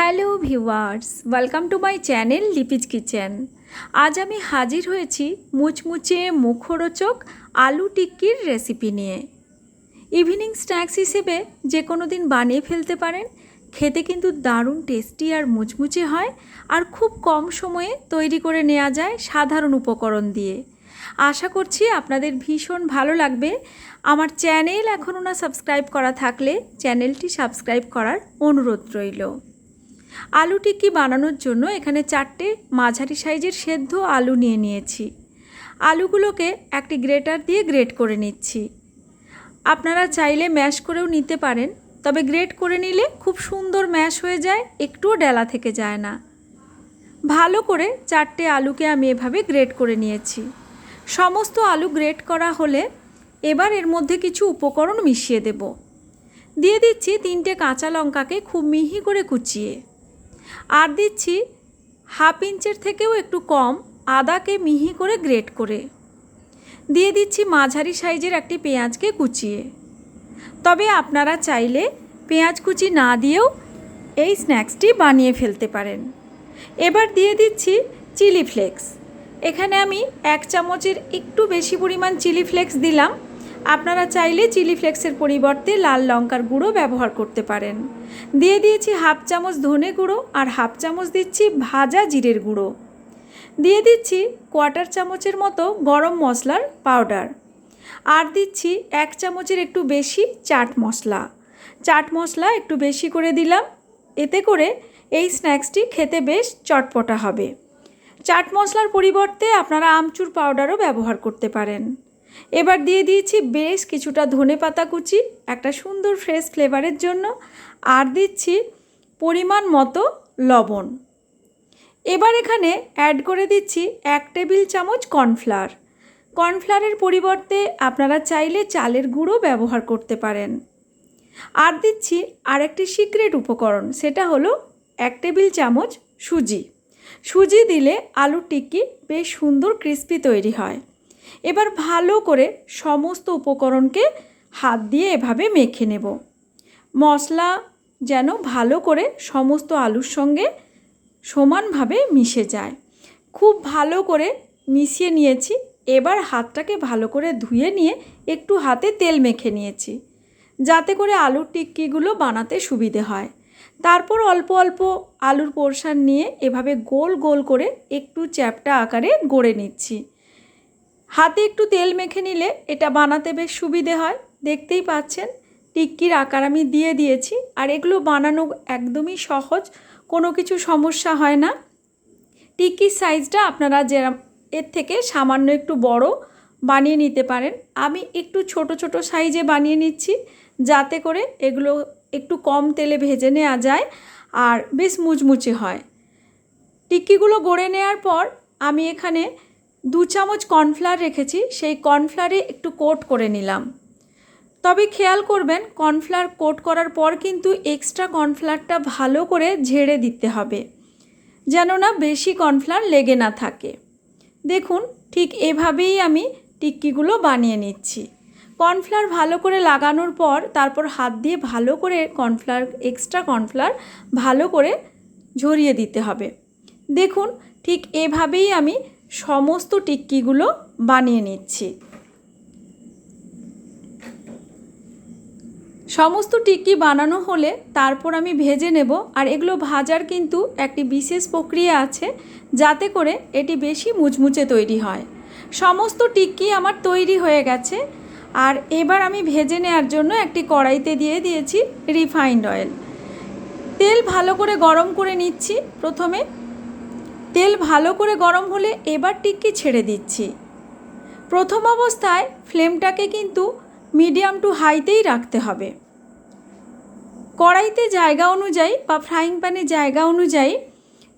Hello viewers, welcome to my channel Lipi's kitchen. আজ আমি হাজির হয়েছি মুচমুচে মুখরোচক আলু টিক্কির রেসিপি নিয়ে। ইভিনিং স্ন্যাক্স হিসেবে যে কোনো দিন বানিয়ে ফেলতে পারেন, খেতে কিন্তু দারুণ টেস্টি আর মুচমুচে হয় আর খুব কম সময়ে তৈরি করে নেওয়া যায় সাধারণ উপকরণ দিয়ে। আশা করছি আপনাদের ভীষণ ভালো লাগবে। আমার চ্যানেল এখনও না সাবস্ক্রাইব করা থাকলে চ্যানেলটি সাবস্ক্রাইব করার অনুরোধ রইল। আলু টিক্কি বানানোর জন্য এখানে চারটে মাঝারি সাইজের সেদ্ধ আলু নিয়ে নিয়েছি। আলুগুলোকে একটি গ্রেটার দিয়ে গ্রেট করে নিচ্ছি। আপনারা চাইলে ম্যাশ করেও নিতে পারেন, তবে গ্রেট করে নিলে খুব সুন্দর ম্যাশ হয়ে যায়, একটুও ডেলা থেকে যায় না। ভালো করে চারটে আলুকে আমি এভাবে গ্রেট করে নিয়েছি। সমস্ত আলু গ্রেট করা হলে এবার এর মধ্যে কিছু উপকরণ মিশিয়ে দেব। দিয়ে দিচ্ছি তিনটে কাঁচা লঙ্কাকে খুব মিহি করে কুচিয়ে। আর দিচ্ছি হাফ ইঞ্চের থেকেও একটু কম আদাকে মিহি করে গ্রেট করে। দিয়ে দিচ্ছি মাঝারি সাইজের একটি পেঁয়াজকে কুচিয়ে। তবে আপনারা চাইলে পেঁয়াজ কুচি না দিয়েও এই স্ন্যাক্সটি বানিয়ে ফেলতে পারেন। এবার দিয়ে দিচ্ছি চিলি ফ্লেক্স। এখানে আমি এক চামচের একটু বেশি পরিমাণ চিলি ফ্লেক্স দিলাম। আপনারা চাইলে চিলি ফ্লেক্সের পরিবর্তে লাল লঙ্কার গুঁড়ো ব্যবহার করতে পারেন। দিয়ে দিয়েছি হাফ চামচ ধনে গুঁড়ো আর হাফ চামচ দিচ্ছি ভাজা জিরের গুঁড়ো। দিয়ে দিচ্ছি কোয়ার্টার চামচের মতো গরম মশলার পাউডার। আর দিচ্ছি এক চামচের একটু বেশি চাট মশলা। চাট মশলা একটু বেশি করে দিলাম। এতে করে এই স্ন্যাক্সটি খেতে বেশ চটপটা হবে। চাট মশলার পরিবর্তে আপনারা আমচুর পাউডারও ব্যবহার করতে পারেন। এবার দিয়ে দিয়েছি বেশ কিছুটা ধনে পাতা কুচি, একটা সুন্দর ফ্রেশ ফ্লেভারের জন্য, আর দিচ্ছি পরিমাণ মতো লবণ। এবার এখানে অ্যাড করে দিচ্ছি এক টেবিল চামচ কর্নফ্লাওয়ার কর্নফ্লাওয়ারের পরিবর্তে আপনারা চাইলে চালের গুঁড়ো ব্যবহার করতে পারেন। আর দিচ্ছি আরেকটি সিক্রেট উপকরণ, সেটা হলো এক টেবিল চামচ সুজি। সুজি দিলে আলুর টিক্কি বেশ সুন্দর ক্রিস্পি তৈরি হয়। এবার ভালো করে সমস্ত উপকরণকে হাত দিয়ে এভাবে মেখে নেব। মশলা যেন ভালো করে সমস্ত আলুর সঙ্গে সমানভাবে মিশে যায়। খুব ভালো করে মিশিয়ে নিয়েছি, এবার হাতটাকে ভালো করে ধুয়ে নিয়ে একটু হাতে তেল মেখে নিয়েছি, যাতে করে আলুর টিক্কিগুলো বানাতে সুবিধে হয়। তারপর অল্প অল্প আলুর পোর্শান নিয়ে এভাবে গোল গোল করে একটু চ্যাপটা আকারে গড়ে নিচ্ছি। হাতে একটু তেল মেখে নিলে এটা বানাতে বেশ সুবিধে হয়। দেখতেই পাচ্ছেন, টিক্কির আকার আমি দিয়ে দিয়েছি। আর এগুলো বানানো একদমই সহজ, কোনো কিছু সমস্যা হয় না। টিক্কির সাইজটা আপনারা যে এর থেকে সামান্য একটু বড় বানিয়ে নিতে পারেন। আমি একটু ছোট ছোট সাইজে বানিয়ে নিচ্ছি, যাতে করে এগুলো একটু কম তেলে ভেজে নেওয়া যায় আর বেশ মুচমুচে হয়। টিক্কিগুলো গড়ে নেওয়ার পর আমি এখানে দু চামচ কর্নফ্লাওয়ার রেখেছি, সেই কর্নফ্লাওয়ারে একটু কোট করে নিলাম। তবে খেয়াল করবেন, কর্নফ্লাওয়ার কোট করার পর কিন্তু এক্সট্রা কর্নফ্লাওয়ারটা ভালো করে ঝেড়ে দিতে হবে, যেন না বেশি কর্নফ্লাওয়ার লেগে না থাকে। দেখুন, ঠিক এভাবেই আমি টিক্কিগুলো বানিয়ে নিচ্ছি। কর্নফ্লাওয়ার ভালো করে লাগানোর পর, তারপর হাত দিয়ে ভালো করে কর্নফ্লাওয়ার, এক্সট্রা কর্নফ্লাওয়ার ভালো করে ঝরিয়ে দিতে হবে। দেখুন, ঠিক এভাবেই আমি সমস্ত টিক্কিগুলো বানিয়ে নিচ্ছি। সমস্ত টিক্কি বানানো হলে তারপর আমি ভেজে নেব, আর এগুলো ভাজার কিন্তু একটি বিশেষ প্রক্রিয়া আছে, যাতে করে এটি বেশি মুচমুচে তৈরি হয়। সমস্ত টিক্কি আমার তৈরি হয়ে গেছে, আর এবার আমি ভেজে নেওয়ার জন্য একটি কড়াইতে দিয়ে দিয়েছি রিফাইন্ড অয়েল তেল ভালো করে গরম করে নিচ্ছি, প্রথমে তেল ভালো করে গরম হলে এবার টিক্কি ছেড়ে দিচ্ছি। প্রথম অবস্থায় ফ্লেমটাকে কিন্তু মিডিয়াম টু হাইতেই রাখতে হবে। কড়াইতে জায়গা অনুযায়ী বা ফ্রাইং প্যানে জায়গা অনুযায়ী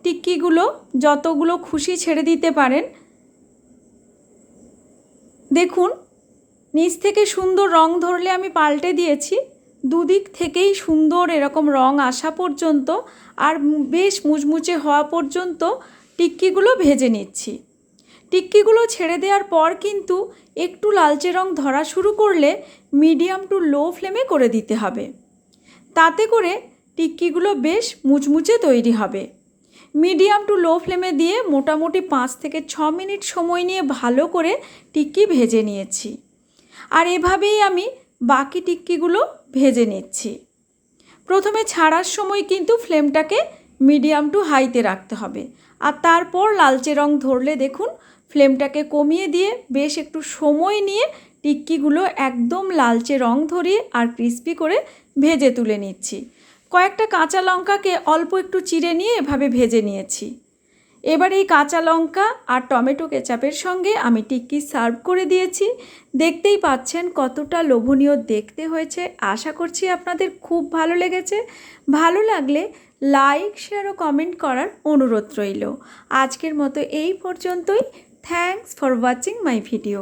টিক্কিগুলো যতগুলো খুশি ছেড়ে দিতে পারেন। দেখুন, নিচ থেকে সুন্দর রং ধরলে আমি পাল্টে দিয়েছি। দুদিক থেকেই সুন্দর এরকম রং আসা পর্যন্ত আর বেশ মুচমুচে হওয়া পর্যন্ত টিক্কিগুলো ভেজে নিচ্ছি। টিক্কিগুলো ছেড়ে দেওয়ার পর কিন্তু একটু লালচে রং ধরা শুরু করলে মিডিয়াম টু লো ফ্লেমে করে দিতে হবে। তাতে করে টিক্কিগুলো বেশ মুচমুচে তৈরি হবে। মিডিয়াম টু লো ফ্লেমে দিয়ে মোটামুটি পাঁচ থেকে ছ মিনিট সময় নিয়ে ভালো করে টিক্কি ভেজে নিয়েছি। আর এভাবেই আমি বাকি টিক্কিগুলো ভেজে নিচ্ছি। প্রথমে ছাড়ার সময় কিন্তু ফ্লেমটাকে মিডিয়াম টু হাইতে রাখতে হবে। আর তারপর লালচে রং ধরলে দেখুন, ফ্লেমটাকে কমিয়ে দিয়ে বেশ একটু সময় নিয়ে টিক্কিগুলো একদম লালচে রং ধরিয়ে আর ক্রিস্পি করে ভেজে তুলে নিচ্ছি। কয়েকটা কাঁচা লঙ্কাকে অল্প একটু চিড়ে নিয়ে এভাবে ভেজে নিয়েছি। এবার এই কাঁচা লঙ্কা আর টমেটো কেচাপের সঙ্গে আমি টিক্কি সার্ভ করে দিয়েছি। দেখতেই পাচ্ছেন কতটা লোভনীয় দেখতে হয়েছে। আশা করছি আপনাদের খুব ভালো লেগেছে। ভালো লাগলে লাইক শেয়ার ও কমেন্ট করার অনুরোধ রইল। আজকের মতো এই পর্যন্তই। Thanks for watching my video